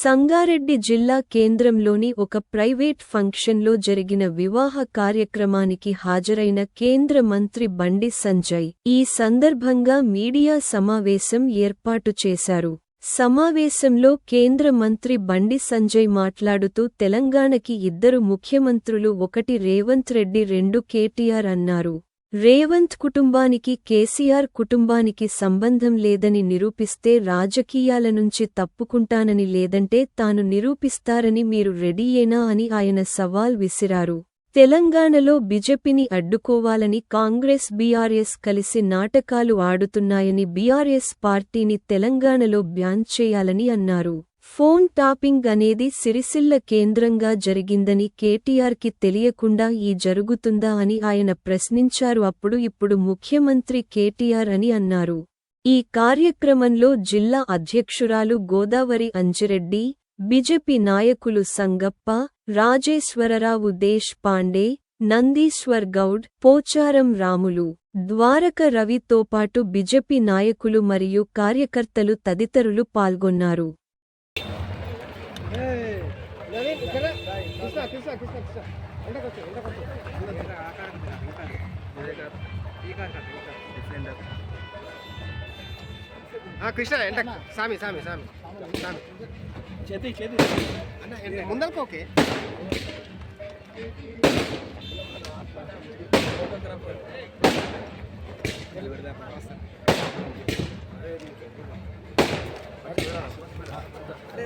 సంగారెడ్డి జిల్లా కేంద్రంలోని ఒక ప్రైవేట్ ఫంక్షన్లో జరిగిన వివాహ కార్యక్రమానికి హాజరైన కేంద్ర మంత్రి బండి సంజయ్ ఈ సందర్భంగా మీడియా సమావేశం ఏర్పాటు చేశారు. సమావేశంలో కేంద్ర మంత్రి బండి సంజయ్ మాట్లాడుతూ తెలంగాణకి ఇద్దరు ముఖ్యమంత్రులు ఒకటి రేవంత్ రెడ్డి రెండు కేటీఆర్ అన్నారు. రేవంత్ కుటుంబానికి కేసీఆర్ కుటుంబానికి సంబంధం లేదని నిరూపిస్తే రాజకీయాల నుంచి తప్పుకుంటానని లేదంటే తాను నిరూపిస్తారని మీరు రెడీయేనా అని ఆయన సవాల్ విసిరారు. తెలంగాణలో బిజెపిని అడ్డుకోవాలని కాంగ్రెస్ బీఆర్ఎస్ కలిసి నాటకాలు ఆడుతున్నాయని బీఆర్ఎస్ పార్టీని తెలంగాణలో బ్యాన్ చేయాలని అన్నారు. ఫోన్ టాపింగ్ అనేది సిరిసిల్ల కేంద్రంగా జరిగిందని కేటీఆర్కి తెలియకుండా ఈ జరుగుతుందా అని ఆయన ప్రశ్నించారు. అప్పుడు ఇప్పుడు ముఖ్యమంత్రి కేటీఆర్ అని అన్నారు. ఈ కార్యక్రమంలో జిల్లా అధ్యక్షురాలు గోదావరి అంజిరెడ్డి బిజెపి నాయకులు సంగప్ప రాజేశ్వరరావు దేశ్ పాండే నందీశ్వర్ గౌడ్ పోచారం రాములు ద్వారక రవితో పాటు బిజెపి నాయకులు మరియు కార్యకర్తలు తదితరులు పాల్గొన్నారు. కృష్ణ ఎండ సామి సామి సామి. సామి. చేతి చేతి. అన్న ముందరకు ఓకే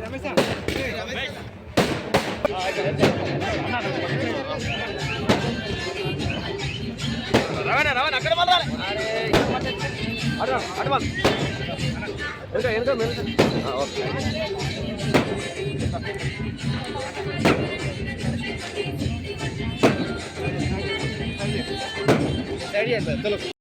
రమేష్ రమేష్ రవాణా రవాణా అక్కడ మళ్ళీ మళ్ళీ. వెనుక వెనుక వెనుక ఓకే రెడీ సార్ తెలుగు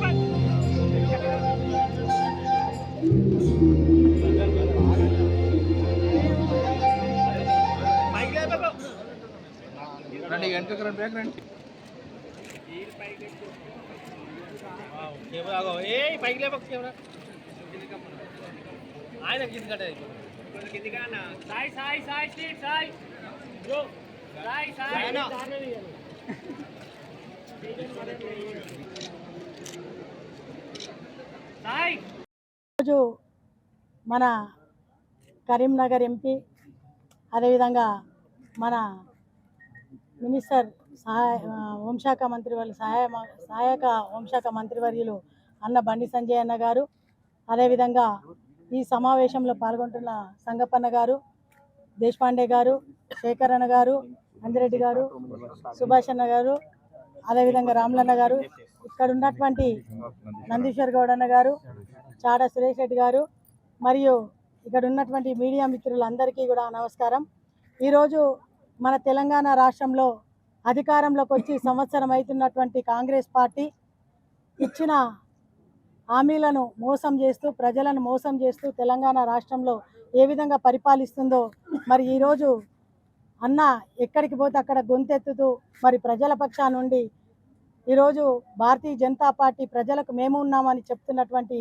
రండి వెనకకు రండి బ్యాక్ రండి ఏ పైకి లేపకు కెమెరా ఆయన కింది కట్టే కింది కానా సాయి సాయి సాయి స్ట్రీట్ సాయి బ్రో సాయి సాయి సాయి రోజు మన కరీంనగర్ ఎంపీ అదేవిధంగా మన మినిస్టర్ సహాయ హోంశాఖ మంత్రి వాళ్ళు సహాయ సహాయక హోంశాఖ మంత్రివర్యులు అన్న బండి సంజయ్ అన్న గారు అదేవిధంగా ఈ సమావేశంలో పాల్గొంటున్న సంగప్పన్న గారు దేశపాండే గారు శేఖర్ అన్న గారు అంజిరెడ్డి గారు సుభాష్ అన్న గారు అదేవిధంగా రామ్లన్న గారు ఇక్కడ ఉన్నటువంటి నందీశ్వర్ గౌడ్ అన్న గారు చాడ సురేష్ రెడ్డి గారు మరియు ఇక్కడ ఉన్నటువంటి మీడియా మిత్రులందరికీ కూడా నమస్కారం. ఈరోజు మన తెలంగాణ రాష్ట్రంలో అధికారంలోకి వచ్చి సంవత్సరం అవుతున్నటువంటి కాంగ్రెస్ పార్టీ ఇచ్చిన హామీలను మోసం చేస్తూ ప్రజలను మోసం చేస్తూ తెలంగాణ రాష్ట్రంలో ఏ విధంగా పరిపాలిస్తుందో మరి ఈరోజు అన్న ఎక్కడికి పోతే అక్కడ గొంతెత్తుతూ మరి ప్రజల పక్షా నుండి ఈరోజు భారతీయ జనతా పార్టీ ప్రజలకు మేము ఉన్నామని చెప్తున్నటువంటి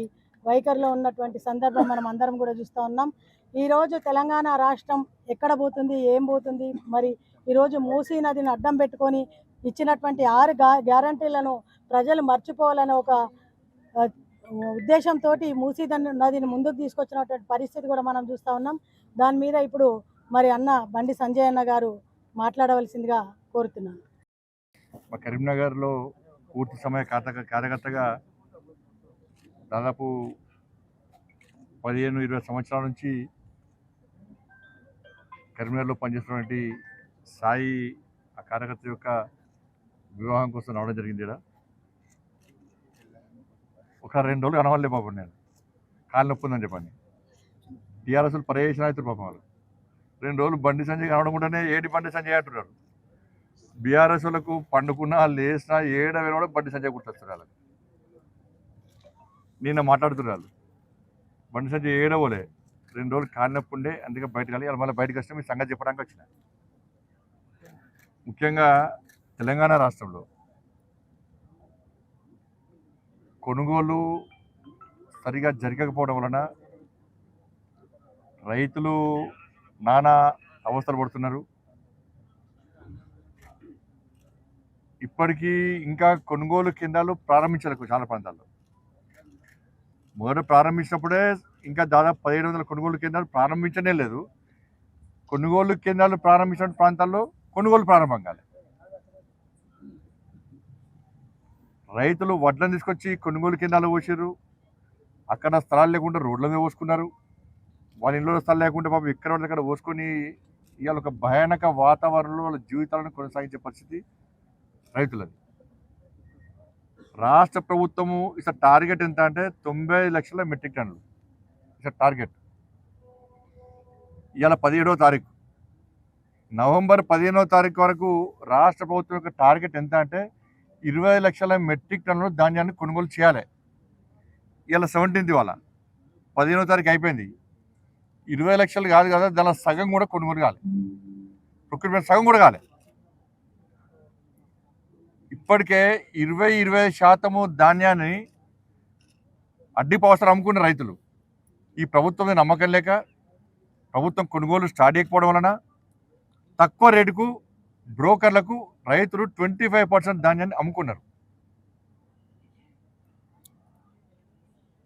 వైఖరిలో ఉన్నటువంటి సందర్భం మనం అందరం కూడా చూస్తూ ఉన్నాం. ఈరోజు తెలంగాణ రాష్ట్రం ఎక్కడ పోతుంది ఏం పోతుంది? మరి ఈరోజు మూసీ నదిని అడ్డం పెట్టుకొని ఇచ్చినటువంటి ఆరు గ్యారంటీలను ప్రజలు మర్చిపోవాలని ఒక ఉద్దేశంతో మూసీ నదిని ముందుకు తీసుకొచ్చినటువంటి పరిస్థితి కూడా మనం చూస్తూ ఉన్నాం. దాని మీద ఇప్పుడు మరి అన్న బండి సంజయ్ అన్న గారు మాట్లాడవలసిందిగా కోరుతున్నాను. కరీంనగర్లో పూర్తి సమయ కార్యకర్తగా దాదాపు పదిహేను ఇరవై సంవత్సరాల నుంచి కరీంనగర్లో పనిచేస్తున్నటువంటి సాయి ఆ కార్యకర్త యొక్క వివాహం కోసం రావడం జరిగింది ఇక్కడ ఒక రెండు రోజులు కనవాలే పాపం నేను. కాలు నొప్పి ఉందని చెప్పండి. టీఆర్ఎస్లు పర్యవేక్షణ అవుతారు పాపం వాళ్ళు. రెండు రోజులు బండి సంజయ్ కనవడకుండానే ఏడి బండి సంజయ్ అంటున్నారు. బీఆర్ఎస్ వాళ్ళకు పండుకున్న వాళ్ళు ఏడ వేరే కూడా బండి సంజయ్ గుర్తొస్తారు వాళ్ళకి. నిన్న మాట్లాడుతున్నారు. బండి సంజయ్ ఏడవలే రెండు రోజులు కాలినప్పుడు ఉండే అందుకే బయటకు వెళ్ళి మళ్ళీ బయటకు వస్తే మీ సంగతి చెప్పడానికి వచ్చిన. ముఖ్యంగా తెలంగాణ రాష్ట్రంలో కొనుగోలు సరిగా జరగకపోవడం వలన రైతులు నానా అవస్థలు పడుతున్నారు. ఇప్పటికీ ఇంకా కొనుగోలు కేంద్రాలు ప్రారంభించలేకు చాలా ప్రాంతాల్లో. మొదట ప్రారంభించినప్పుడే ఇంకా దాదాపు పదిహేడు వందల కొనుగోలు కేంద్రాలు ప్రారంభించనే లేదు. కొనుగోలు కేంద్రాలు ప్రారంభించిన ప్రాంతాల్లో కొనుగోలు ప్రారంభం కాలేదు రైతులు వడ్లను తీసుకొచ్చి కొనుగోలు కేంద్రాలు పోసారు అక్కడ స్థలాలు లేకుండా రోడ్ల మీద పోసుకున్నారు. వాళ్ళ ఇంట్లో స్థలం లేకుండా పాపం ఇక్కడ వాళ్ళు అక్కడ పోసుకొని ఇవాళ ఒక భయానక వాతావరణంలో వాళ్ళ జీవితాలను కొనసాగించే పరిస్థితి రైతులది. రాష్ట్ర ప్రభుత్వము ఇస టార్గెట్ ఎంత అంటే తొంభై లక్షల మెట్రిక్ టన్నులు. Is target. ఇవాళ పదిహేడవ తారీఖు. నవంబర్ పదిహేనవ తారీఖు వరకు రాష్ట్ర ప్రభుత్వం యొక్క టార్గెట్ ఎంత అంటే ఇరవై లక్షల మెట్రిక్ టన్నులు ధాన్యాన్ని కొనుగోలు చేయాలి. ఇవాళ సెవెంటీన్త్ ఇవాళ. పదిహేనవ తారీఖు అయిపోయింది. ఇరవై లక్షలు కాదు కదా దాని సగం కూడా కొనుగోలు కాలే. ప్రొక్యూర్మెంట్ సగం కూడా కాలే. ఇప్పటికే ఇరవై ఇరవై శాతము ధాన్యాన్ని అడ్డిపవసరం అమ్ముకున్న రైతులు. ఈ ప్రభుత్వం నమ్మకం లేక ప్రభుత్వం కొనుగోలు స్టార్ట్ చేయకపోవడం వలన తక్కువ రేటుకు బ్రోకర్లకు రైతులు ట్వంటీ ఫైవ్ పర్సెంట్ ధాన్యాన్ని అమ్ముకున్నారు.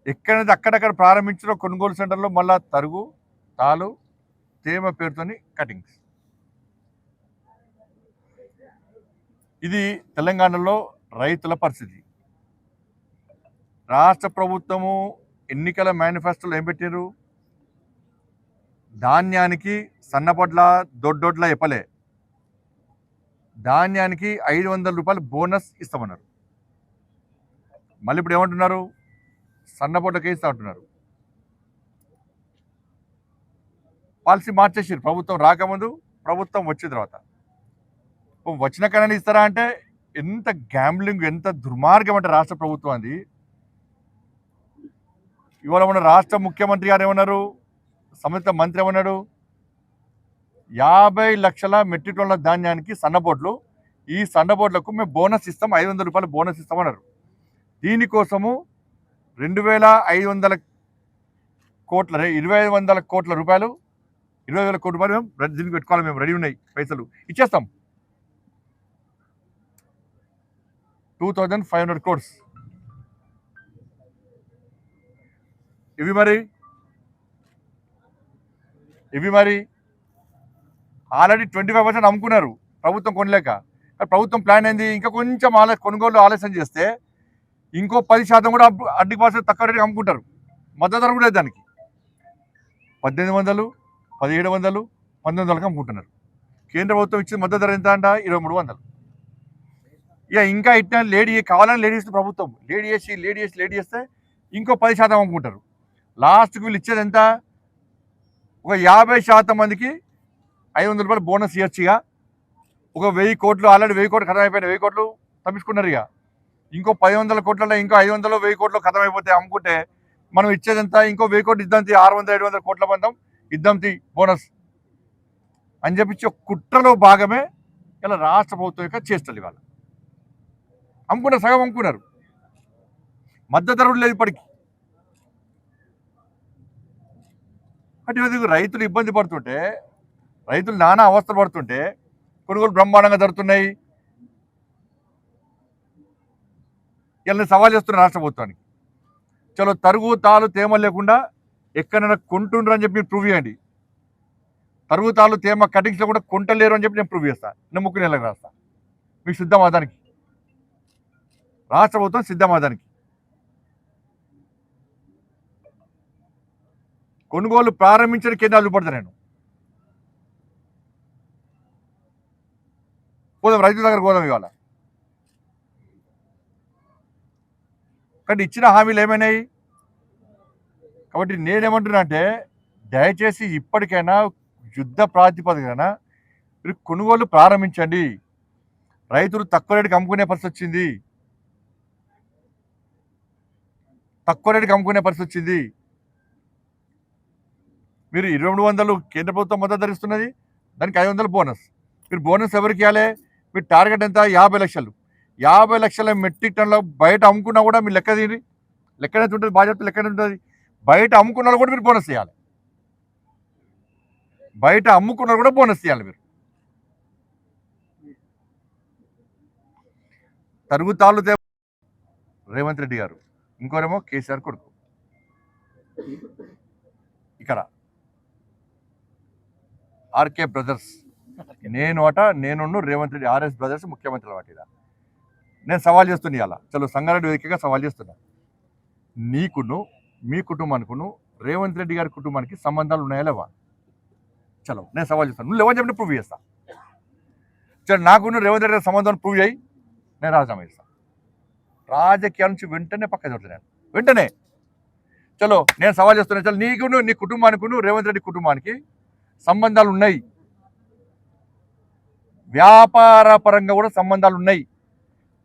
ఎక్కడైతే అక్కడక్కడ ప్రారంభించిన కొనుగోలు సెంటర్లో మళ్ళా తరుగు తాలు తేమ పేరుతోని కటింగ్స్. ఇది తెలంగాణలో రైతుల పరిస్థితి. రాష్ట్ర ప్రభుత్వము ఎన్నికల మేనిఫెస్టోలో ఏం పెట్టారు ధాన్యానికి సన్నపొడ్ల దొడ్డొడ్ల ఇప్పలే ధాన్యానికి ఐదు వందల రూపాయలు బోనస్ ఇస్తామన్నారు. మళ్ళీ ఇప్పుడు ఏమంటున్నారు? సన్నపొడ్లకే ఇస్తా అంటున్నారు. పాలసీ మార్చేసారు ప్రభుత్వం రాకముందు ప్రభుత్వం వచ్చిన తర్వాత. వచ్చిన కన్నా ఇస్తారా అంటే ఎంత గ్యాంబ్లింగ్ ఎంత దుర్మార్గం అంటే రాష్ట్ర ప్రభుత్వం అది. ఇవాళ మన రాష్ట్ర ముఖ్యమంత్రి గారు ఏమన్నారు? సంబంధిత మంత్రి ఏమన్నాడు? యాభై లక్షల మెట్రిక్ టన్నుల ధాన్యానికి సన్నబోట్లు ఈ సన్నబోట్లకు మేము బోనస్ ఇస్తాం ఐదు వందల రూపాయలు బోనస్ ఇస్తామన్నారు దీనికోసము రెండు వేల ఐదు వందల కోట్ల ఇరవై ఐదు వందల కోట్ల రూపాయలు ఇరవై వేల కోట్ల రూపాయలు మేము దీనికి పెట్టుకోవాలి మేము రెడీ ఉన్నాయి పైసలు. ఇచ్చేస్తాం. Two thousand five hundred course ఇవి మరి? ఇవి మరి? ఆల్రెడీ ట్వంటీ ఫైవ్ పర్సెంట్ అమ్ముకున్నారు. ప్రభుత్వం కొనలేక. ప్రభుత్వం ప్లాన్ అయింది ఇంకా కొంచెం ఆల కొనుగోలు ఆలస్యం చేస్తే ఇంకో పది శాతం కూడా అడ్డికి అడ్డి పర్సెంట్ తక్కువ రేటుకి అమ్ముకుంటారు. మద్దతు ధర కూడా లేదు దానికి. పద్దెనిమిది వందలు పదిహేడు వందలు పంతొమ్మిది వందలకు అమ్ముకుంటున్నారు. కేంద్ర ప్రభుత్వం ఇచ్చిన మద్దతు ధర ఎంత అంట? ఇరవై మూడు వందలు. ఇక ఇంకా ఇట్లా లేడీ కావాలని లేడీ ఇస్తుంది ప్రభుత్వం. లేడీ చేసి లేడీ చేసి లేడీ చేస్తే ఇంకో పది శాతం అమ్ముకుంటారు. లాస్ట్కి వీళ్ళు ఇచ్చేది ఎంత? ఒక యాభై శాతం మందికి ఐదు వందల రూపాయలు బోనస్ ఇవ్వచ్చు ఇక. ఒక వెయ్యి కోట్లు ఆల్రెడీ వెయ్యి కోట్లు ఖతం అయిపోయినాయి. వెయ్యి కోట్లు తప్పించుకున్నారు ఇక. ఇంకో పది వందల కోట్లలో ఇంకో ఐదు వందలు వెయ్యి కోట్లు ఖతం అయిపోతే అమ్ముకుంటే మనం ఇచ్చేది ఎంత? ఇంకో వెయ్యి కోట్లు ఇద్దాం తీ ఆరు వందల ఏడు వందల కోట్ల బంధం ఇద్దాం తీ బోనస్. అని చెప్పించి ఒక కుట్రలో భాగమే ఇలా రాష్ట్ర ప్రభుత్వం యొక్క చేస్తుంది ఇవాళ. అమ్ముకున్న సగం అమ్ముకున్నారు. మద్దతు ధర లేదు ఇప్పటికి. అటువంటి రైతులు ఇబ్బంది పడుతుంటే రైతులు నానా అవస్థ పడుతుంటే కొనుగోలు బ్రహ్మాండంగా జరుగుతున్నాయి. వీళ్ళని సవాల్ చేస్తున్నారు రాష్ట్ర ప్రభుత్వానికి. చలో తరుగు తాలు తేమ లేకుండా ఎక్కడైనా కొంటుండ్రు అని చెప్పి మీరు ప్రూవ్ చేయండి. తరుగు తాలు తేమ కటింగ్స్లో కూడా కొంటలేరు అని చెప్పి నేను ప్రూవ్ చేస్తాను నేను ముక్కు నెలకు రాస్తాను మీకు సిద్ధమాదానికి రాష్ట్ర ప్రభుత్వం సిద్ధమాదానికి కొనుగోలు ప్రారంభించిన కేంద్రాలు పడతా నేను. పోదాం రైతుల దగ్గర పోదాం ఇవాళ. కానీ ఇచ్చిన హామీలు ఏమైనాయి? కాబట్టి నేనేమంటున్నా అంటే దయచేసి ఇప్పటికైనా యుద్ధ ప్రాతిపదికన మీరు కొనుగోలు ప్రారంభించండి. రైతులు తక్కువ రేటుకి అమ్ముకునే పరిస్థితి వచ్చింది. తక్కువ రేటుకి అమ్ముకునే పరిస్థితి వచ్చింది. మీరు ఇరవై మూడు వందలు కేంద్ర ప్రభుత్వం మద్దతు ధరిస్తున్నది దానికి ఐదు వందలు బోనస్. మీరు బోనస్ ఎవరికి ఇవ్వాలి? మీ టార్గెట్ ఎంత? యాభై లక్షలు. యాభై లక్షల మెట్రిక్ టన్నుల బయట అమ్ముకున్నా కూడా మీరు లెక్క తీయండి లెక్కనే ఉంటుంది బాధ్యత లెక్కన ఉంటుంది. బయట అమ్ముకున్నా కూడా మీరు బోనస్ చేయాలి బయట అమ్ముకున్నా కూడా బోనస్ చేయాలి మీరు. తరుగుతాళ్ళు రేవంత్ రెడ్డి గారు. ఇంకోరేమో కేసీఆర్ కొడుకు. ఇక్కడ. RK brothers. నేను అట నేను రేవంత్ రెడ్డి ఆర్ఎస్ బ్రదర్స్ ముఖ్యమంత్రి అట ఇలా నేను సవాల్ చేస్తున్నా అలా చలో సంగారెడ్డి వేదికగా సవాల్ చేస్తున్నా. నీకును మీ కుటుంబానికును రేవంత్ రెడ్డి గారి కుటుంబానికి సంబంధాలు ఉన్నాయా లేవా? చలో నేను సవాల్ చేస్తాను నువ్వు లేవని చెప్పి ప్రూవ్ చేస్తా. చలో నాకును రేవంత్ రెడ్డి గారి సంబంధం ప్రూవ్ చేయి. నేను రాజీనామా చేస్తాను రాజకీయాల నుంచి వెంటనే పక్క చదువుతున్నాను వెంటనే. చలో నేను సవాల్ చేస్తున్నా చలో నీకును నీ కుటుంబానికి రేవంత్ రెడ్డి కుటుంబానికి సంబంధాలు ఉన్నాయి. వ్యాపార పరంగా కూడా సంబంధాలు ఉన్నాయి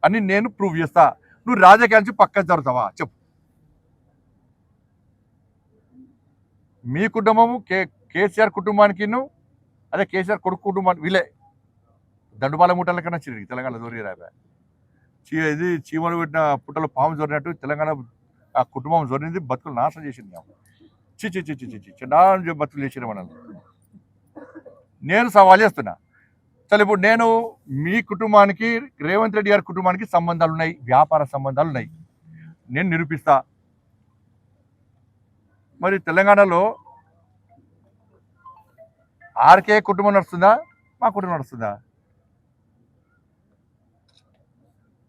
అని నేను ప్రూవ్ చేస్తా. నువ్వు రాజకీయాల నుంచి పక్క జరుగుతావా చెప్పు. మీ కుటుంబము కే కేసీఆర్ కుటుంబానికి అదే కేసీఆర్ కొడుకు కుటుంబానికి వీళ్ళే. దండుబాల మూటల కన్నా చిరిగి తెలంగాణ దూరి రాబా చీ ఇది చీమలు పెట్టిన పుట్టలో పాము జోరినట్టు తెలంగాణ ఆ కుటుంబం జోరింది బతుకులు నాశనం చేసింది మేము చి చి చి చి చి చి చిన్న బతుకులు చేసిన మనల్ని. నేను సవాల్ చేస్తున్నా. సరే ఇప్పుడు నేను మీ కుటుంబానికి రేవంత్ రెడ్డి గారి కుటుంబానికి సంబంధాలు ఉన్నాయి వ్యాపార సంబంధాలు ఉన్నాయి. నేను నిరూపిస్తా. మరి తెలంగాణలో ఆర్కే కుటుంబం నడుస్తుందా? మా కుటుంబం నడుస్తుందా?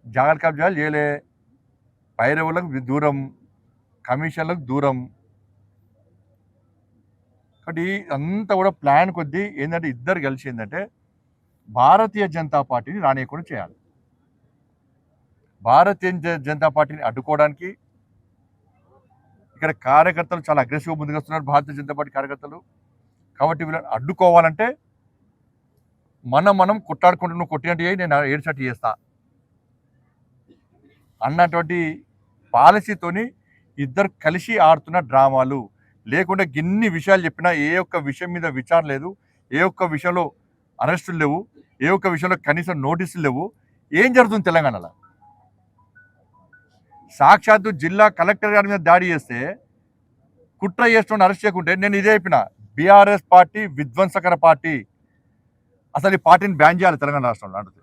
జాగ్రత్త కబ్జాలు చేయలే పైరవులకు దూరం కమిషన్లకు దూరం. కాబట్టి అంతా కూడా ప్లాన్ కొద్దీ ఏంటంటే ఇద్దరు కలిసి ఏంటంటే భారతీయ జనతా పార్టీని రానియకుండా చేయాలి. భారతీయ జనతా పార్టీని అడ్డుకోవడానికి ఇక్కడ కార్యకర్తలు చాలా అగ్రెసివ్గా ముందుకు వస్తున్నారు భారతీయ జనతా పార్టీ కార్యకర్తలు. కాబట్టి వీళ్ళని అడ్డుకోవాలంటే మనం మనం కొట్టాడుకుంటూ నువ్వు కొట్టినట్టు నేను ఏడ్చట్టు చేస్తా. అన్నటువంటి పాలసీతోని ఇద్దరు కలిసి ఆడుతున్న డ్రామాలు. లేకుండా గిన్ని విషయాలు చెప్పినా ఏ ఒక్క విషయం మీద విచారణ లేదు. ఏ ఒక్క విషయంలో అరెస్టులు లేవు. ఏ ఒక్క విషయంలో కనీసం నోటీసులు లేవు. ఏం జరుగుతుంది తెలంగాణలో? సాక్షాత్తు జిల్లా కలెక్టర్ గారి మీద దాడి చేస్తే కుట్ర చేస్తున్న అరెస్ట్ చేయకుంటే నేను ఇదే చెప్పిన బీఆర్ఎస్ పార్టీ విధ్వంసకర పార్టీ. అసలు ఈ పార్టీని బ్యాన్ చేయాలి తెలంగాణ రాష్ట్రంలో అంటుంది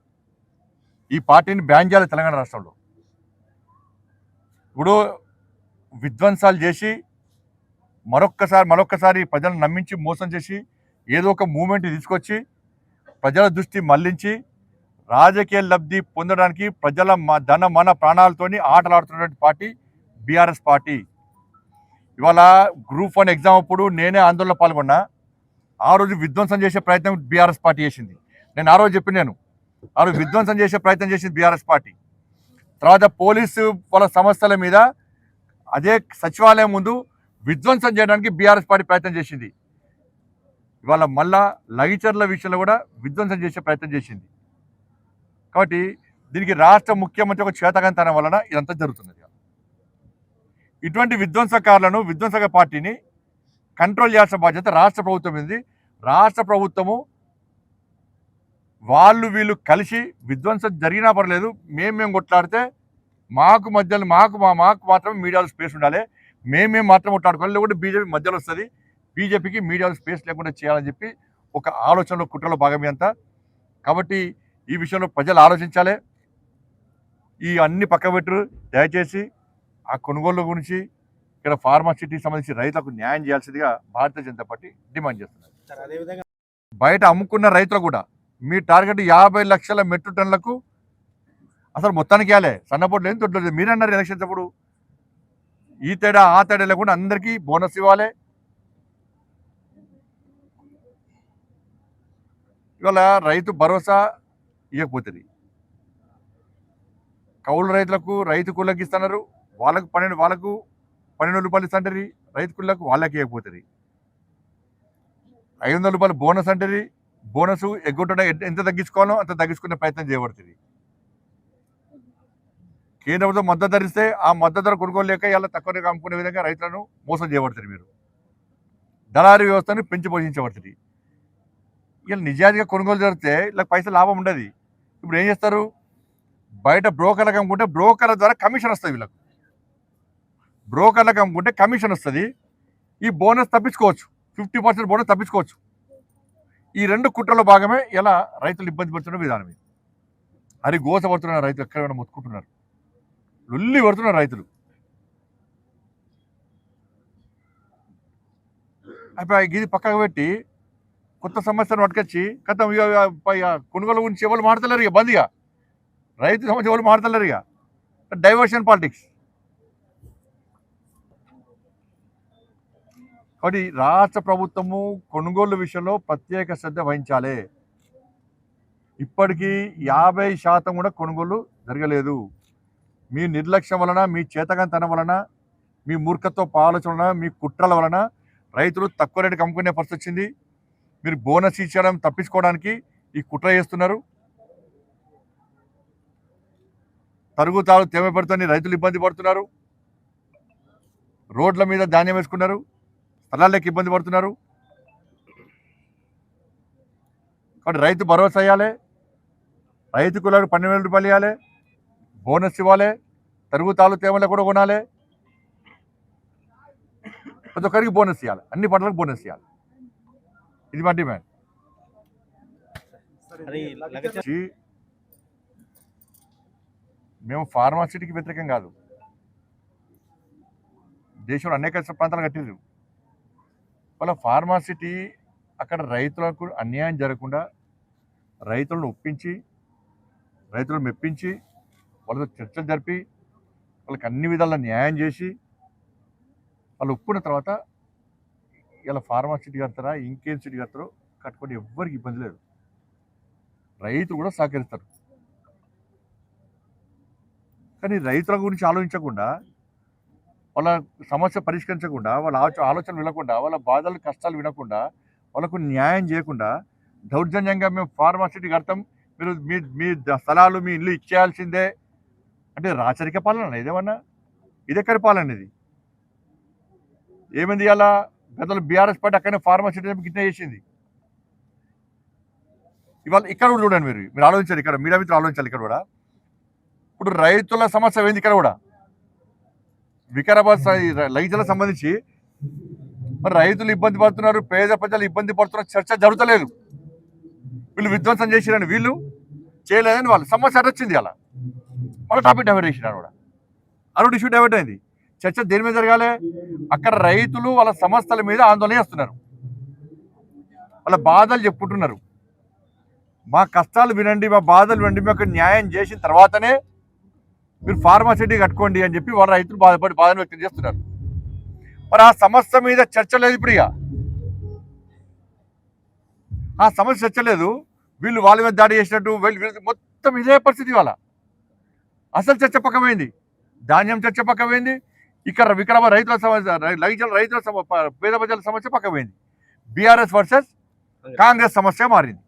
ఈ పార్టీని బ్యాన్ చేయాలి తెలంగాణ రాష్ట్రంలో. ఇప్పుడు విధ్వంసాలు చేసి మరొక్కసారి మరొక్కసారి ప్రజలను నమ్మించి మోసం చేసి ఏదో ఒక మూమెంట్ తీసుకొచ్చి ప్రజల దృష్టి మళ్ళించి రాజకీయ లబ్ధి పొందడానికి ప్రజల మ- ధన మన ప్రాణాలతోని ఆటలాడుతున్నటువంటి పార్టీ బీఆర్ఎస్ పార్టీ. ఇవాళ గ్రూప్ వన్ ఎగ్జామ్ అప్పుడు నేనే ఆందోళన పాల్గొన్నా. ఆ రోజు విధ్వంసం చేసే ప్రయత్నం బీఆర్ఎస్ పార్టీ చేసింది. నేను ఆ రోజు చెప్పి నేను ఆ రోజు విధ్వంసం చేసే ప్రయత్నం చేసింది బీఆర్ఎస్ పార్టీ. తర్వాత పోలీసు వాళ్ళ సంస్థల మీద అదే సచివాలయం ముందు విధ్వంసం చేయడానికి బీఆర్ఎస్ పార్టీ ప్రయత్నం చేసింది. ఇవాళ మళ్ళా లగిచర్ల విషయంలో కూడా విధ్వంసం చేసే ప్రయత్నం చేసింది. కాబట్టి దీనికి రాష్ట్ర ముఖ్యమంత్రి ఒక చేతకంతనం వలన ఇదంతా జరుగుతున్నది ఇటువంటి విధ్వంసకారులను విధ్వంసక పార్టీని కంట్రోల్ చేయాల్సిన బాధ్యత రాష్ట్ర ప్రభుత్వం ఉంది రాష్ట్ర ప్రభుత్వము వాళ్ళు వీళ్ళు కలిసి విధ్వంసం జరిగినా పర్లేదు మేము మేము కొట్లాడితే మాకు మధ్యలో మాకు మా మాకు మాత్రం మీడియాలో స్పేస్ ఉండాలి. మేము మాత్రం కొట్లాడుకోవాలి. లేకుంటే బీజేపీ మధ్యలో వస్తుంది. బీజేపీకి మీడియాలో స్పేస్ లేకుండా చేయాలని చెప్పి ఒక ఆలోచనలో కుట్రలో భాగమే అంతా. కాబట్టి ఈ విషయంలో ప్రజలు ఆలోచించాలి. ఈ అన్ని పక్కబెట్టు దయచేసి ఆ కొనుగోలు గురించి ఇక్కడ ఫార్మాసిటీకి సంబంధించి రైతులకు న్యాయం చేయాల్సిందిగా భారతీయ జనతా పార్టీ డిమాండ్ చేస్తున్నారు బయట అమ్ముకున్న రైతులు కూడా మీ టార్గెట్ యాభై లక్షల మెట్రిక్ టన్నులకు అసలు మొత్తానికి ఇవ్వాలి. సన్నపోట్లు ఏం తొట్టలేదు మీరన్నారు ఎలక్షన్స్ అప్పుడు. ఈ తేడా ఆ తేడా లేకుండా అందరికీ బోనస్ ఇవ్వాలి. ఇవాళ రైతు భరోసా ఇవ్వకపోతుంది. కౌలు రైతులకు రైతు కూలకి ఇస్తున్నారు. వాళ్ళకు పన్నెండు వాళ్ళకు పన్నెండు రూపాయలు ఇస్తుంటారు రైతు కూలకు వాళ్ళకి ఇవ్వకపోతుంది. ఐదు వందల రూపాయలు బోనస్ అంటారు బోనస్ ఎగ్గొట్టడం ఎంత తగ్గించుకోవాలో అంత తగ్గించుకునే ప్రయత్నం చేయబడుతుంది. కేంద్ర ప్రభుత్వం మద్దతు ధరిస్తే ఆ మద్దతు ధర కొనుగోలు లేక ఇలా తక్కువ అమ్ముకునే విధంగా రైతులను మోసం చేయబడుతుంది మీరు. దళారీ వ్యవస్థను పెంచి పోషించబడుతుంది. ఇలా నిజానికి కొనుగోలు జరిగితే ఇలా పైసలు లాభం ఉండదు. ఇప్పుడు ఏం చేస్తారు? బయట బ్రోకర్లకు అమ్ముకుంటే బ్రోకర్ల ద్వారా కమిషన్ వస్తుంది వీళ్ళకు. బ్రోకర్లకు అమ్ముకుంటే కమిషన్ వస్తుంది. ఈ బోనస్ తప్పించుకోవచ్చు. ఫిఫ్టీ పర్సెంట్ బోనస్ తప్పించుకోవచ్చు. ఈ రెండు కుట్రలో భాగమే ఇలా రైతులు ఇబ్బంది పడుతున్న విధానం ఇది. అది గోస రైతులు ఎక్కడైనా మొత్తుకుంటున్నారు? లొల్లి పడుతున్నారు రైతులు. అయిపోయి ఇది పక్కకు పెట్టి కొత్త సమస్యను పట్టుకొచ్చి కథం కొనుగోలు గురించి ఎవరు మారతలేరు ఇక బంద్ ఇక. రైతు సమస్య ఎవరు మారతలేరు ఇక. Diversion politics. కాబట్టి రాష్ట్ర ప్రభుత్వము కొనుగోలు విషయంలో ప్రత్యేక శ్రద్ధ వహించాలి. ఇప్పటికీ యాభై శాతం కూడా కొనుగోలు జరగలేదు. మీ నిర్లక్ష్యం వలన మీ చేతకంతనం వలన మీ మూర్ఖత్వ ఆలోచన వలన మీ కుట్రల వలన రైతులు తక్కువ రేటుకి అమ్ముకునే పరిస్థితి వచ్చింది. మీరు బోనస్ ఇచ్చడం తప్పించుకోవడానికి ఈ కుట్ర చేస్తున్నారు. తరుగు తాగు తేమ పెడుతుంది రైతులు ఇబ్బంది పడుతున్నారు. రోడ్ల మీద ధాన్యం వేసుకున్నారు. స్థలాలకు ఇబ్బంది పడుతున్నారు. కాబట్టి రైతు భరోసా ఇవ్వాలి రైతు కులకు పన్నెండు వేల రూపాయలు ఇవ్వాలి బోనస్ ఇవ్వాలి. తరుగు తాలు తేమలో కూడా కొనాలి. ప్రతి ఒక్కరికి బోనస్ ఇవ్వాలి అన్ని పంటలకు బోనస్ ఇవ్వాలి ఇది మా డిమాండ్ మేము ఫార్మాసిటీకి వ్యతిరేకం కాదు. దేశంలో అనేక ప్రాంతాలు కట్టిండ్రు వాళ్ళ ఫార్మాసిటీ అక్కడ రైతులకు అన్యాయం జరగకుండా రైతులను ఒప్పించి రైతులను మెప్పించి వాళ్ళతో చర్చలు జరిపి వాళ్ళకి అన్ని విధాల న్యాయం చేసి వాళ్ళు ఒప్పుకున్న తర్వాత ఇలా ఫార్మాసిటీ కడతారా ఇంకేం సిటీ కడతారో కట్టుకొని ఎవ్వరికి ఇబ్బంది లేదు. రైతులు కూడా సహకరిస్తారు. కానీ రైతుల గురించి ఆలోచించకుండా వాళ్ళ సమస్య పరిష్కరించకుండా వాళ్ళ ఆలోచన ఆలోచన వినకుండా వాళ్ళ బాధలు కష్టాలు వినకుండా వాళ్ళకు న్యాయం చేయకుండా దౌర్జన్యంగా మేము ఫార్మాసిటీ కడతాం. మీరు మీ మీ ద- స్థలాలు మీ ఇల్లు ఇచ్చేయాల్సిందే. అంటే రాచరిక పాలన ఇదేమన్నా ఇదెక్కడి పాలన ఇది? ఏమైంది అలా గతలు బీఆర్ఎస్ పార్టీ అక్కడనే ఫార్మాసిటీ గిట్నే చేసింది. ఇవాళ ఇక్కడ కూడా చూడండి మీరు. మీరు ఆలోచించారు ఇక్కడ మీడియా మిత్రులు ఆలోచించాలి ఇక్కడ కూడా. ఇప్పుడు రైతుల సమస్య ఏంది ఇక్కడ కూడా. వికారాబాద్ సై- సంబంధించి మరి రైతులు ఇబ్బంది పడుతున్నారు పేద ప్రజలు ఇబ్బంది పడుతున్నారు చర్చ జరుగుతలేదు. వీళ్ళు విధ్వంసం చేసిరని వీళ్ళు చేయలేదని వాళ్ళు సమస్య అటు వచ్చింది అలా వాళ్ళ టాపిక్ డైవర్ట్ చేసినారు కూడా. అరుడు ఇష్యూ డైవర్ట్ అయింది. చర్చ దేని మీద జరగాలి? అక్కడ రైతులు వాళ్ళ సమస్యల మీద ఆందోళన చేస్తున్నారు. వాళ్ళ బాధలు చెప్పుకుంటున్నారు. మా కష్టాలు వినండి మా బాధలు వినండి మాకు న్యాయం చేసిన తర్వాతనే మీరు ఫార్మాసిటీ కట్టుకోండి అని చెప్పి వాళ్ళ రైతులు బాధపడి బాధను వ్యక్తం చేస్తున్నారు. మరి ఆ సమస్య మీద చర్చ లేదు ఇప్పుడు ఆ సమస్య చర్చ లేదు. వీళ్ళు వాళ్ళ మీద దాడి చేసినట్టు వీళ్ళు మొత్తం ఇదే పరిస్థితి వాళ్ళ అసలు చర్చ పక్కమైంది. ధాన్యం చర్చ పక్కమైంది. ఇక్కడ వికారాబాద్ రైతుల సమస్య రై- రైతుల పేద ప్రజల సమస్య పక్కమైంది. బీఆర్ఎస్ వర్సెస్ కాంగ్రెస్ సమస్య మారింది.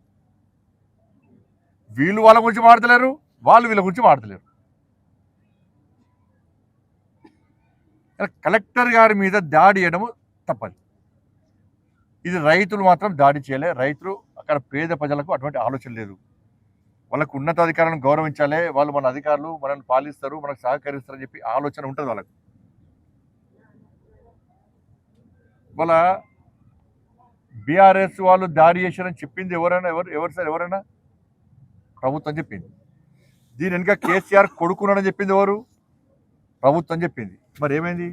వీళ్ళు వాళ్ళ గురించి మాడతలేరు వాళ్ళు వీళ్ళ గురించి మాడతలేరు కలెక్టర్ గారి మీద దాడి చేయడము తప్పదు. ఇది రైతులు మాత్రం దాడి చేయలే. రైతులు అక్కడ పేద ప్రజలకు అటువంటి ఆలోచన లేదు. వాళ్ళకు ఉన్నతాధికారులను గౌరవించాలి. వాళ్ళు మన అధికారులు మనల్ని పాలిస్తారు మనకు సహకరిస్తారు అని చెప్పి ఆలోచన ఉంటుంది వాళ్ళకు. వాళ్ళ బీఆర్ఎస్ వాళ్ళు దాడి చేశారని చెప్పింది ఎవరైనా? ఎవరు? ఎవరు సార్? ఎవరైనా? ప్రభుత్వం చెప్పింది. దీని వెనుక కేసీఆర్ కొడుకున్నాడని చెప్పింది ఎవరు? ప్రభుత్వం చెప్పింది. మరి ఏమైంది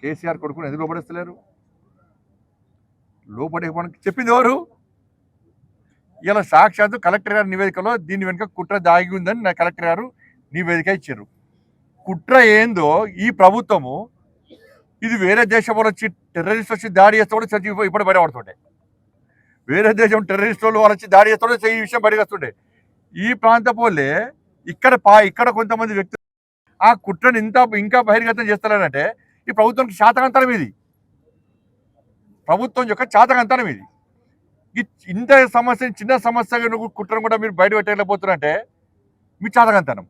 కేసీఆర్ కొడుకుని ఎందుకు లోపడేస్తలేరు లోపడే మనకి చెప్పింది ఎవరు? ఇలా సాక్షాత్తు కలెక్టర్ గారి నివేదికలో దీని వెనుక కుట్ర దాగి ఉందని నా కలెక్టర్ గారు నివేదిక ఇచ్చారు. కుట్ర ఏందో ఈ ప్రభుత్వము ఇది వేరే దేశం వాళ్ళు వచ్చి టెర్రరిస్ట్ వచ్చి దాడి చేస్తే కూడా చచ్చి ఇప్పుడు బయటపడుతుండే. వేరే దేశం టెర్రరిస్ట్ వాళ్ళు వచ్చి దాడి చేస్తే ఈ విషయం బయటకు వస్తుండే. ఈ ప్రాంతం పోలే ఇక్కడ పా ఇక్కడ కొంతమంది వ్యక్తులు ఆ కుట్రను ఇంత ఇంకా బహిర్గతం చేస్తారనంటే ఈ ప్రభుత్వానికి శాతకంతరం ఇది. ప్రభుత్వం యొక్క చాతకంతనం ఇది. ఇంత సమస్య చిన్న సమస్య కుట్రను కూడా మీరు బయట పెట్టలేకపోతున్నారంటే మీ చాతకంతనం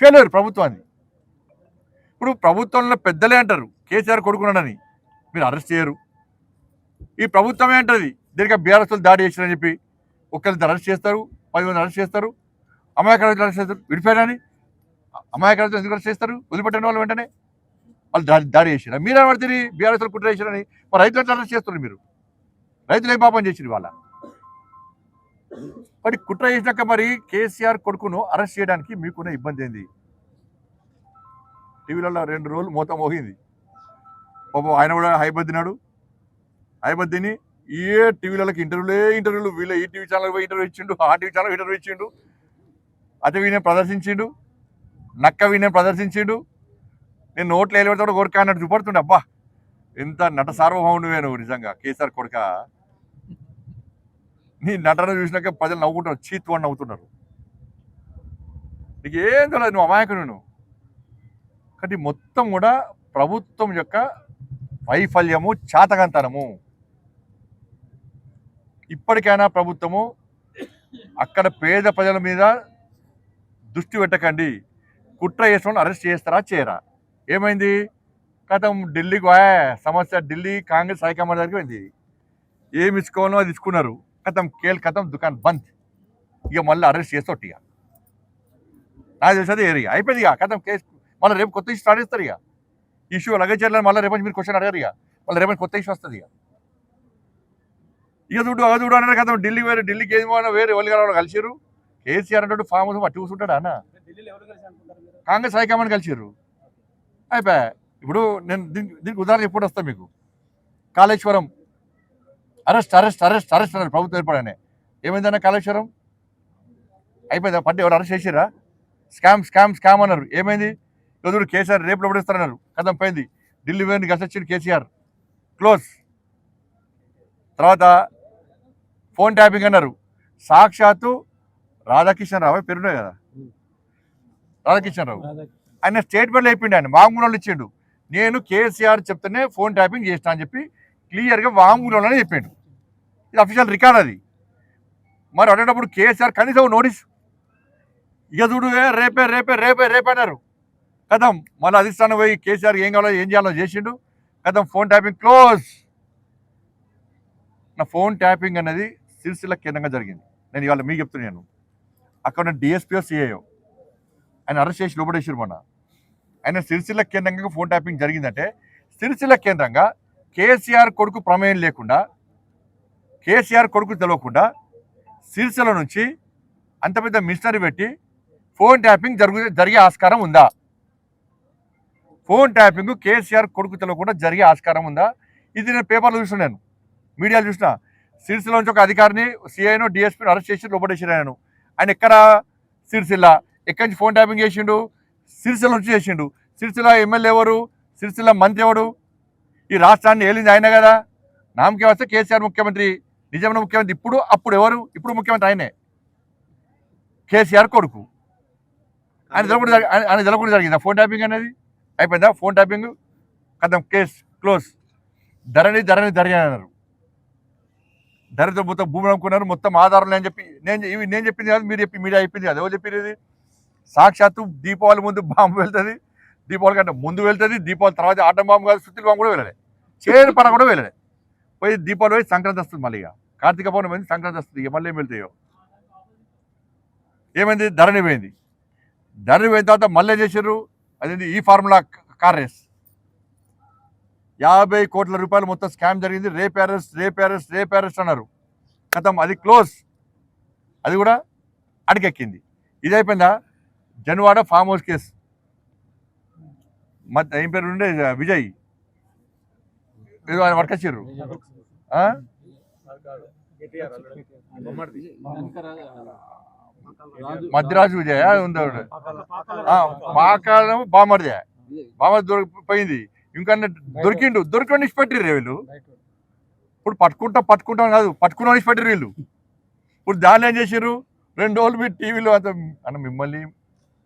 ఫెయిల్యూర్ ప్రభుత్వాన్ని. ఇప్పుడు ప్రభుత్వంలో పెద్దలే అంటారు. కేసీఆర్ కొడుకున్నాడని. మీరు అరెస్ట్ చేయరు. ఈ ప్రభుత్వమే అంటది. దీనికి బీఆర్ఎస్లు దాడి చేశారని చెప్పి ఒకరిని అరెస్ట్ చేస్తారు పది మంది అరెస్ట్ చేస్తారు అమాయకులు అరెస్ట్ చేస్తారు. విడిపోయారని అమాయకులతో ఎందుకు చేస్తారు? వదిలిపెట్టిన వాళ్ళు వెంటనే వాళ్ళు దాడి దాడి మీరు పడుతుంది బీఆర్ఎస్ కుట్ర చేసిరని మరి రైతులు అరెస్ట్ చేస్తున్నారు మీరు? రైతులు ఏం పాపం చేసిరు వాళ్ళ మరి కుట్ర చేసినాక మరి కేసీఆర్ కొడుకును అరెస్ట్ చేయడానికి మీకున్న ఇబ్బంది ఏంది? టీవీలలో రెండు రోజులు మూత మోగింది. పాపం ఆయన కూడా హైబద్దినాడు. హైబద్దిని ఏ టీవీలకి ఇంటర్వ్యూలే ఇంటర్వ్యూలు వీళ్ళ ఈ టీవీ ఛానల్ పోయి ఇంటర్వ్యూ ఇచ్చిండు ఆ టీవీ ఛానల్ ఇంటర్వ్యూ ఇచ్చిండు. అతి ప్రదర్శించిండు. నక్క వినే ప్రదర్శించిండు. నేను నోట్లు వెళ్ళబడితే కూడా కోరిక అన్నట్టు చూపడుతుండే అబ్బా! ఎంత నట సార్వభౌముడివే నువ్వు నిజంగా కేసీఆర్ కొడుక. నీ నటన చూసినాక ప్రజలు నవ్వుకుంటారు చీత్ అని నవ్వుతున్నారు. నీకు ఏం తెలియదు నువ్వు అమాయకుడు నువ్వు. కాబట్టి మొత్తం కూడా ప్రభుత్వం యొక్క వైఫల్యము చాతకంతనము. ఇప్పటికైనా ప్రభుత్వము అక్కడ పేద ప్రజల మీద దృష్టి పెట్టకండి. కుట్ర చేసిన అరెస్ట్ చేస్తారా చేయరా? ఏమైంది? కథం ఢిల్లీకి పోయా సమస్య ఢిల్లీ కాంగ్రెస్ హైకమాండ్ దగ్గరికి పోయింది. ఏమి ఇచ్చుకోవాలో అది ఇచ్చుకున్నారు. కథం కేల్ కథం దుకాణం బంద్. ఇక మళ్ళీ అరెస్ట్ చేస్తే ఇక నాకు తెలిసేది ఏరియా. అయిపోయింది ఇక. కథం కేసు మళ్ళీ రేపు కొత్త ఇష్యూ స్టార్ట్ చేస్తారు ఇక. ఇష్యూ అలాగే చేయాలని మళ్ళీ రేపు మీరు క్వశ్చన్ అడగారు ఇక. మళ్ళీ రేపు కొత్త ఇష్యూ వస్తుంది ఇక. ఇక చూడు అగ చూడు అన్నారు కదా ఢిల్లీ వేరే ఢిల్లీకి ఏది వేరే వాళ్ళు కలిసిరు కేసీఆర్ అంటే ఫామ్ హౌస్ పట్టి కూర్చుంటాడా అన్న? కాంగ్రెస్ హైకమాండ్ కలిసిర్రు. అయిపోయా. ఇప్పుడు నేను దీనికి దీనికి ఉదాహరణ ఎప్పుడు వస్తాను మీకు? Kaleshwaram. Arrest arrest arrest arrest అన్నారు ప్రభుత్వం ఏర్పడనే ఏమైందన్న కాళేశ్వరం? అయిపోయిందా? పట్టి ఎవరు అరెస్ట్ చేసిరా స్కామ్ స్కామ్ స్కామ్ అన్నారు. ఏమైంది? ఎదురు కేసీఆర్ రేపు లోపడిస్తారన్నారు కథం పోయింది. ఢిల్లీ పోయింది గసొచ్చింది కేసీఆర్. క్లోజ్. తర్వాత ఫోన్ ట్యాపింగ్ అన్నారు. సాక్షాత్తు రాధాకిషన్ రావు పేరున్నాయి కదా. రాధాకిషన్ రావు ఆయన స్టేట్మెంట్ అయిపోయింది ఆయన వాంగ్మూలంలో ఇచ్చిండు. నేను కేసీఆర్ చెప్తేనే ఫోన్ ట్యాపింగ్ చేసిన అని చెప్పి క్లియర్గా వాంగ్మూలంలోనే చెప్పిండు. ఇది అఫీషియల్ రికార్డ్ అది. మరి అడేటప్పుడు కేసీఆర్ కనీసం నోటీస్ ఇక చూడు రేపే రేపే రేపే రేపే అన్నారు. కథం మళ్ళీ అధిష్టానం పోయి కేసీఆర్ ఏం కావాలో ఏం చేయాలో చేసిండు. కథం ఫోన్ ట్యాపింగ్ క్లోజ్ నా ఫోన్ ట్యాపింగ్ అనేది సిరిసిల్ల కేంద్రంగా జరిగింది. నేను ఇవాళ మీకు చెప్తున్నాను. అక్కడ డిఎస్పీఓ సిఐఓ ఆయన అరెస్ట్ చేసి లోపడేసారు మొన్న. ఆయన సిరిసిల్ల కేంద్రంగా ఫోన్ ట్యాపింగ్ జరిగిందంటే సిరిసిల్ల కేంద్రంగా కేసీఆర్ కొడుకు ప్రమేయం లేకుండా కేసీఆర్ కొడుకు తెలవకుండా సిరిసిల్ల నుంచి అంత పెద్ద మిషనరీ పెట్టి ఫోన్ ట్యాపింగ్ జరుగు జరిగే ఆస్కారం ఉందా? ఫోన్ ట్యాపింగ్ కేసీఆర్ కొడుకు తెలవకుండా జరిగే ఆస్కారం ఉందా? ఇది నేను పేపర్లో చూస్తున్నాను మీడియాలో చూసిన. సిరిసిల్ల నుంచి ఒక అధికారిని సిఐను డిఎస్పీని అరెస్ట్ చేసి లోపడేసారు ఆయన ఎక్కడ? సిరిసిల్ల. ఎక్కడి నుంచి ఫోన్ ట్యాపింగ్ చేసిండు? సిరిసిల్ల నుంచి చేసిండు. సిరిసిల్ల ఎమ్మెల్యే ఎవరు? సిరిసిల్ల మంత్రి ఎవడు? ఈ రాష్ట్రాన్ని ఏలింది ఆయన కదా. నామకే వస్తే కేసీఆర్ ముఖ్యమంత్రి నిజమైన ముఖ్యమంత్రి. ఇప్పుడు అప్పుడు ఎవరు? ఇప్పుడు ముఖ్యమంత్రి ఆయనే. కేసీఆర్ కొడుకు. ఆయన తెలకుండా ఆయన- ఆయన తెలకుండా జరిగిందా? ఫోన్ ట్యాపింగ్ అనేది అయిపోయిందా? Phone tapping? కథం కేస్ క్లోజ్. ధరణి ధరణి ధరణి అన్నారు. ధరతో మొత్తం భూములు అమ్ముకున్నారు. మొత్తం ఆధారం అని చెప్పి నేను ఇవి నేను చెప్పింది కాదు మీరు చెప్పి మీడియా చెప్పింది కాదు. ఎవరు చెప్పింది సాక్షాత్తు దీపావళి ముందు బాంబు వెళ్తుంది దీపావళి కంటే ముందు వెళ్తుంది దీపావళి తర్వాత ఆటం బాంబు కాదు సుత్తిల బాంబు కూడా వెళ్ళలే. చేరు పడ కూడా వెళ్ళలే. పోయి దీపావళి పోయి సంక్రాంతి వస్తుంది మళ్ళీ ఇక. కార్తీక పౌర్ణమి పోయింది సంక్రాంతి వస్తుంది ఇక మళ్ళీ ఏం వెళ్తాయో ఏమైంది? ధరణి పోయింది. ధరణి పోయిన తర్వాత మళ్ళీ ఏం చేశారు అదేంటి ఈ ఫార్ములా కార్ రేస్. యాభై కోట్ల రూపాయలు మొత్తం స్కామ్ జరిగింది. Rape arrest rape arrest rape arrest అన్నారు. కథం అది క్లోజ్. అది కూడా అడిగెక్కింది. ఇది అయిపోయిందా? Janwada farm house case. మధ్య ఏం పేరు ఉండే? విజయ్. ఏదో ఆయన వర్కొచ్చారు మద్రాసు విజయ ఉంది పాకాలం మా బామర్దే బామర్ దొరికిపోయింది ఇంకా దొరికిండు. దొరికిన పెట్టిర్రు వీళ్ళు. ఇప్పుడు పట్టుకుంటా పట్టుకుంటాం కాదు. పట్టుకున్న పెట్టిర్రు వీళ్ళు. ఇప్పుడు దాన్ని ఏం చేసారు రెండు రోజులు మీరు టీవీలో అంత అన్న మిమ్మల్ని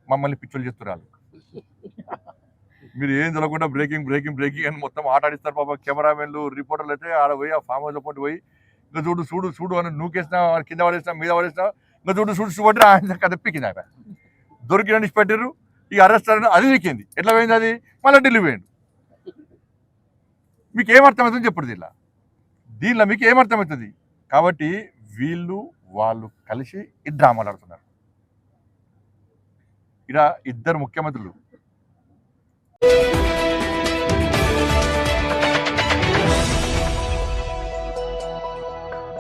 మమ్మల్ని పిచ్చులు చేస్తున్నారు. మీరు ఏం తెలియకుండా బ్రేకింగ్ బ్రేకింగ్ బ్రేకింగ్ అని మొత్తం ఆట ఆడిస్తారు పాప. కెమెరామెన్లు రిపోర్టర్లు అయితే ఆడ పోయి ఆ ఫామ్ హౌస్లో పోయి ఇంకా చూడు చూడు చూడు అని నూకేసినా కింద పడేసినా మీద పడేసినా ఇంకా చూడు చూడు చూపట్టి ఆయన కథ పిక్కింది ఆయన దొరికిన పెట్టారు ఈ అరెస్ట్ అది ఎక్కింది ఎట్లా పోయింది అది? మళ్ళీ ఢిల్లీ పోయింది మీకు ఏమర్థమవుతుంది చెప్పండి దీనిలో? దీనిలో మీకు ఏమర్థమవుతుంది కాబట్టి వీళ్ళు వాళ్ళు కలిసి ఈ డ్రామాలు ఆడుతున్నారు. ఇలా ఇద్దరు ముఖ్యమంత్రులు.